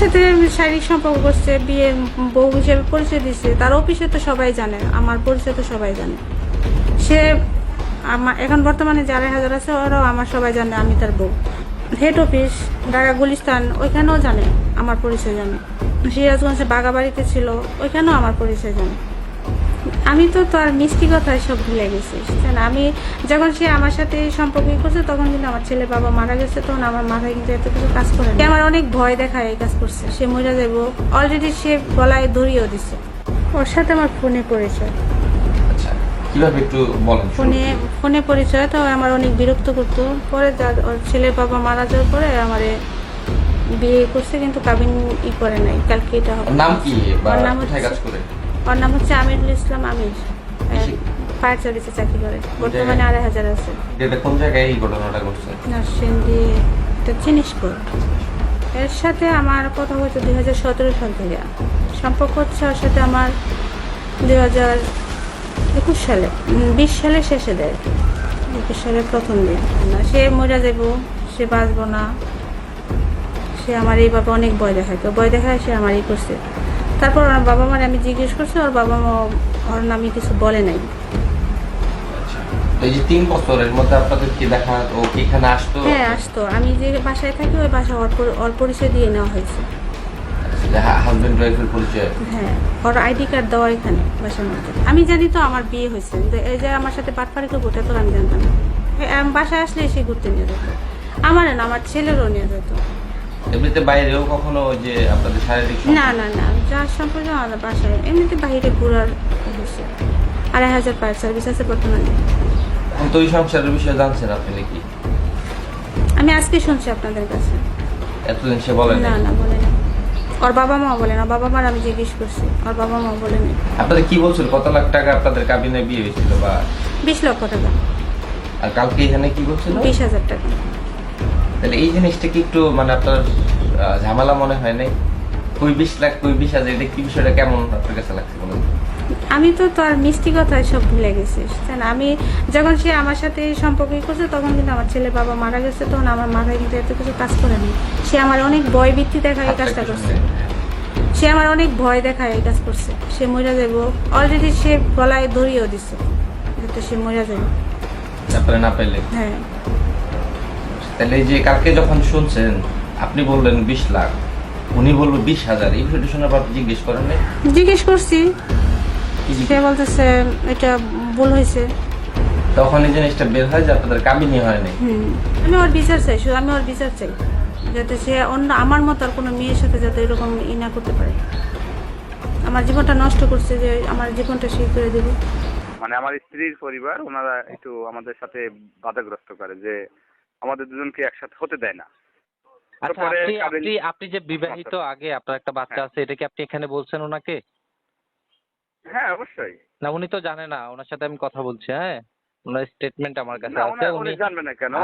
সাথে শারীরিক সম্পর্ক করছে বিয়ে বউ হিসেবে পরিচয় দিচ্ছে তার অফিসে তো সবাই জানে, আমার পরিচয় তো সবাই জানে। সে আমার এখন বর্তমানে যারা হাজার আছে, ওরাও আমার সবাই জানে, আমি তার বউ। হেড অফিস ঢাকা গুলিস্তান, ওইখানেও জানে, আমার পরিচয় জানে। সিরাজগঞ্জে বাগাবাড়িতে ছিল, ওইখানেও আমার পরিচয় জানে। আমি তো তার মিষ্টি কথায় সব ভুলে গেছি? আমি যখন সে আমার সাথে সম্পর্ক করছে তখন কিন্তু আমার ছেলে বাবা মারা গেছে তখন আমার মাথায় কিন্তু এত কিছু কাজ করে আমার অনেক ভয় দেখায় এই কাজ করছে। সে মরে যাব অলরেডি সে গলায় দড়িয়েও দিছে। ওর সাথে আমার ফোনে পরিচয়। আচ্ছা কীভাবে একটু বলেন ফোনে ফোনে পরিচয় তো আমার অনেক বিরক্ত করতো। পরে ওর ছেলের বাবা মারা যাওয়ার পরে আমারে বিয়ে করছে কিন্তু কাবিন ই করে নাই। কালকে এটা হবে। ওর নাম কি? ওর নাম হচ্ছে করে? ওর নাম হচ্ছে আমিরুল ইসলাম আমির। ফায়ার সার্ভিসে চাকরি করে। বর্তমানে আড়াই হাজার আছে। এটা কোন জায়গায় এই ঘটনাটা ঘটছে? নরসিংদী এটা জিনিসপুর এর সাথে আমার কথা হচ্ছে দুই হাজার সতেরো সাল থেকে। সম্পর্ক হচ্ছে ওর সাথে আমার দুই হাজার একুশ সালে। বিশ সালে শেষে দেয়। একুশ সালের প্রথম দিন। সে মরে যাব সে বাঁচবো না। সে আমার এইভাবে অনেক বয় দেখায়। তো ভয় দেখায় সে আমার এই করছে। তারপর ওর বাবা মার আমি জিজ্ঞেস করছি ওর বাবা মা ওর নামে কিছু বলে নাই। আচ্ছা। এই যে তিন বছরের মধ্যে আপনাদের কি দেখা ও কি এখানে আসতো? হ্যাঁ আসতো। আমি যে বাসায় থাকি ওই বাসা ওর পরি- ওর পরিচয় দিয়ে নেওয়া হয়েছে। হাজবেন্ড ওয়াইফের পরিচয়? হ্যাঁ ওর আইডি কার্ড দেওয়া এখানে বাসার মধ্যে। আমি জানি তো আমার বিয়ে হয়েছে। কিন্তু এই যে আমার সাথে বাটপাড়ি করব এটা তো আমি জানতাম না। হ্যাঁ, বাসায় আসলে এসে ঘুরতে নিয়ে যেত। আমার না আমার ছেলেরও নিয়ে যেত। এমনিতে বাইরেও কখনো ওই যে আপনাদের শারীরিক না না না যার সম্পর্কে আমার বাসায় এমনিতে বাইরে ঘোরার হয়েছে আড়াই হাজার পায়ের সার্ভিস আছে বর্তমানে। তো ওই সংসারের বিষয়ে জানছেন আপনি নাকি? আমি আজকে শুনছি আপনাদের কাছে। এতদিন সে বলেন না না বলে না ওর বাবা মা বলে না বাবা মার আমি জিজ্ঞেস করছি ওর বাবা মা বলে না আপনাদের কি বলছিল কত লাখ টাকা আপনাদের কাবিনে বিয়ে হয়েছিল বা? বিশ লক্ষ টাকা। আর কালকে এখানে কি বলছিল? বিশ হাজার টাকা। তাহলে এই জিনিসটা কি একটু মানে আপনার ঝামেলা মনে হয় নাই? কই বিশ লাখ কই বিশ হাজার এটা কি বিষয়টা কেমন আপনার কাছে লাগছে বলুন আমি তো তার মিষ্টি কথায় সব ভুলে গেছি বুঝছেন? আমি যখন সে আমার সাথে সম্পর্ক করছে তখন কিন্তু আমার ছেলে বাবা মারা গেছে তখন আমার মাথায় কিন্তু এত কিছু কাজ করে নি সে আমার অনেক ভয় ভিত্তি দেখায় এই কাজটা করছে। সে আমার অনেক ভয় দেখায় এই কাজ করছে। সে মরে যাব অলরেডি সে গলায় দড়িয়েও দিছে। যাতে সে মরে যাবে আপনারা না পেলে হ্যাঁ। তাহলে এই যে কালকে যখন শুনছেন আপনি বললেন বিশ লাখ উনি বলল বিশ হাজার এই বিষয়টা পর আপনি জিজ্ঞেস করেন নাই? জিজ্ঞেস করছি। সে বলতেছে এটা ভুল হয়েছে। তখন এই জিনিসটা বের হয় যে আপনাদের কাবিনী হয় নাই? আমি ওর বিচার চাই শুধু আমি ওর বিচার চাই যাতে সে অন্য আমার মতো আর কোনো মেয়ের সাথে যাতে এরকম ই না করতে পারে। আমার জীবনটা নষ্ট করছে যে আমার জীবনটা সেই করে দেবে। মানে আমার স্ত্রীর পরিবার ওনারা একটু আমাদের সাথে বাধাগ্রস্ত করে যে আমাদের দুজনকে একসাথে হতে দেয় না। আচ্ছা আপনি আপনি আপনি যে বিবাহিত আগে আপনার একটা বাচ্চা হ্যাঁ। আছে এটা কি আপনি এখানে বলছেন ওনাকে? হ্যাঁ অবশ্যই। না উনি তো জানে না ওনার সাথে আমি কথা বলছি হ্যাঁ? ওনার স্টেটমেন্ট আমার কাছে আছে উনি- জানবে না কেন?